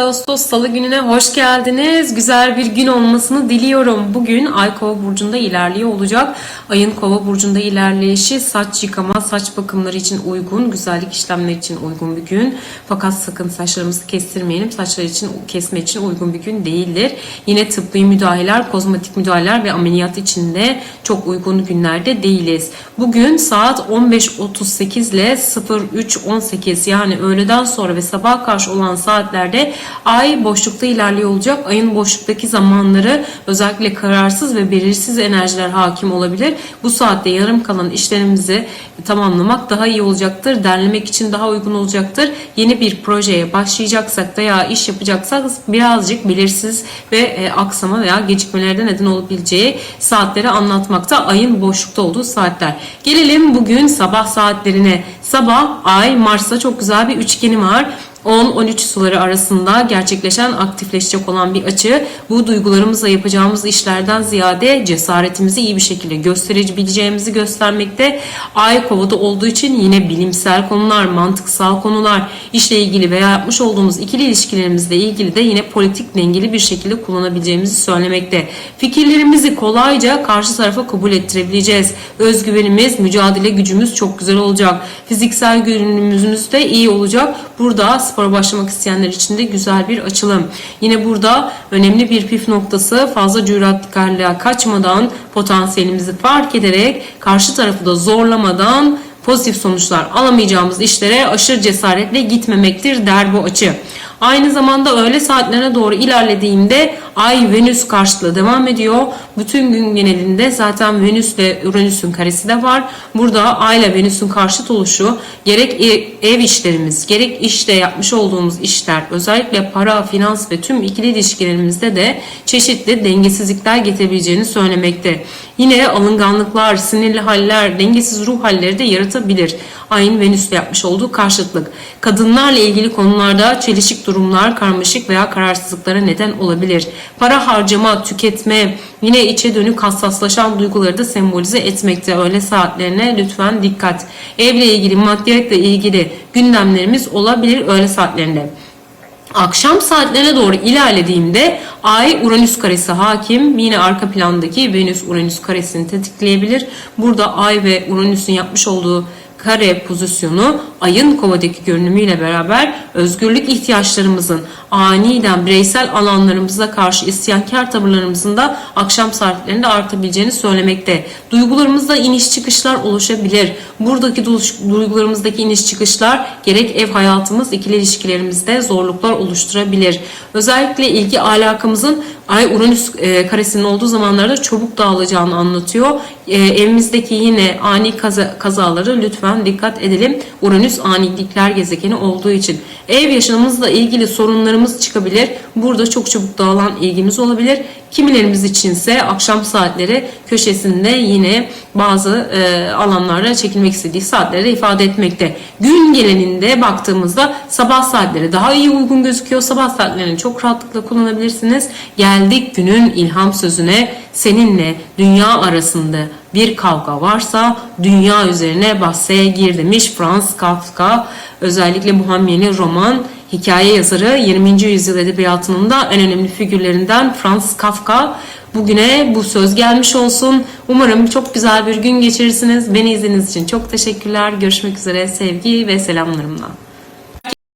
Ağustos Salı gününe hoş geldiniz. Güzel bir gün olmasını diliyorum. Bugün Ay Kova burcunda ilerliyor olacak. Ayın Kova burcunda ilerleyişi saç yıkama, saç bakımları için uygun, güzellik işlemleri için uygun bir gün. Fakat sakın saçlarımızı kestirmeyelim. Saçlar için kesme için uygun bir gün değildir. Yine tıbbi müdahaleler, kozmetik müdahaleler ve ameliyat için de çok uygun günlerde değiliz. Bugün saat 15.38 ile 03.18 yani öğleden sonra ve sabah karşı olan saatlerde Ay boşlukta ilerliyor olacak. Ayın boşluktaki zamanları özellikle kararsız ve belirsiz enerjiler hakim olabilir. Bu saatte yarım kalan işlerimizi tamamlamak daha iyi olacaktır. Derlemek için daha uygun olacaktır. Yeni bir projeye başlayacaksak veya iş yapacaksak birazcık belirsiz ve e, aksama veya gecikmelerde neden olabileceği saatleri anlatmakta ayın boşlukta olduğu saatler. Gelelim bugün sabah saatlerine. Sabah Ay Mars'ta çok güzel bir üçgeni var. 10-13 suları arasında gerçekleşen aktifleşecek olan bir açı bu duygularımızla yapacağımız işlerden ziyade cesaretimizi iyi bir şekilde gösterebileceğimizi göstermekte. Ay kovada olduğu için yine bilimsel konular, mantıksal konular, işle ilgili veya yapmış olduğumuz ikili ilişkilerimizle ilgili de yine politik dengeli bir şekilde kullanabileceğimizi söylemekte. Fikirlerimizi kolayca karşı tarafa kabul ettirebileceğiz. Özgüvenimiz, mücadele gücümüz çok güzel olacak. Fiziksel görünümümüz de iyi olacak. Burada spora başlamak isteyenler için de güzel bir açılım. Yine burada önemli bir püf noktası fazla cüretkarlığa kaçmadan potansiyelimizi fark ederek karşı tarafı da zorlamadan pozitif sonuçlar alamayacağımız işlere aşırı cesaretle gitmemektir der bu açı. Aynı zamanda öğle saatlerine doğru ilerlediğimde Ay Venüs karşıtlığı devam ediyor. Bütün gün genelinde zaten Venüs ile Uranüs'ün karesi de var. Burada Ay ile Venüs'ün karşıt oluşu gerek ev, ev işlerimiz, gerek işte yapmış olduğumuz işler, özellikle para, finans ve tüm ikili ilişkilerimizde de çeşitli dengesizlikler getirebileceğini söylemekte. Yine alınganlıklar, sinirli haller, dengesiz ruh halleri de yaratabilir. Ayın Venüs'le yapmış olduğu karşıtlık. Kadınlarla ilgili konularda çelişik durumlar, karmaşık veya kararsızlıklara neden olabilir. Para harcama, tüketme, yine içe dönük hassaslaşan duyguları da sembolize etmekte. Öğle saatlerine lütfen dikkat. Evle ilgili, maddiyetle ilgili gündemlerimiz olabilir öğle saatlerinde. Akşam saatlerine doğru ilerlediğimde Ay Uranüs karesi hakim. Yine arka plandaki Venüs Uranüs karesini tetikleyebilir. Burada Ay ve Uranüs'ün yapmış olduğu kare pozisyonu ayın kovadaki görünümüyle beraber özgürlük ihtiyaçlarımızın aniden bireysel alanlarımıza karşı isyankar tavırlarımızın da akşam saatlerinde artabileceğini söylemekte. Duygularımızda iniş çıkışlar oluşabilir. Buradaki duygularımızdaki iniş çıkışlar gerek ev hayatımız, ikili ilişkilerimizde zorluklar oluşturabilir. Özellikle ilgi alakamızın Ay Uranüs e, karesinin olduğu zamanlarda çabuk dağılacağını anlatıyor. E, evimizdeki yine ani kaza, kazaları lütfen dikkat edelim. Uranüs anilikler gezegeni olduğu için. Ev yaşamımızla ilgili sorunlarımız çıkabilir. Burada çok çabuk dağılan ilgimiz olabilir. Kimilerimiz içinse akşam saatleri köşesinde yine bazı e, alanlara çekilmek istediği saatleri de ifade etmekte. Gün geleninde baktığımızda sabah saatleri daha iyi uygun gözüküyor. Sabah saatlerini çok rahatlıkla kullanabilirsiniz. Geldik günün ilham sözüne seninle dünya arasında bir kavga varsa dünya üzerine bahse gir demiş Franz Kafka. Özellikle bu hamyeni roman hikaye yazarı 20. yüzyıl edebiyatının da en önemli figürlerinden Franz Kafka. Bugüne bu söz gelmiş olsun. Umarım çok güzel bir gün geçirirsiniz. Beni izlediğiniz için çok teşekkürler. Görüşmek üzere sevgi ve selamlarımla.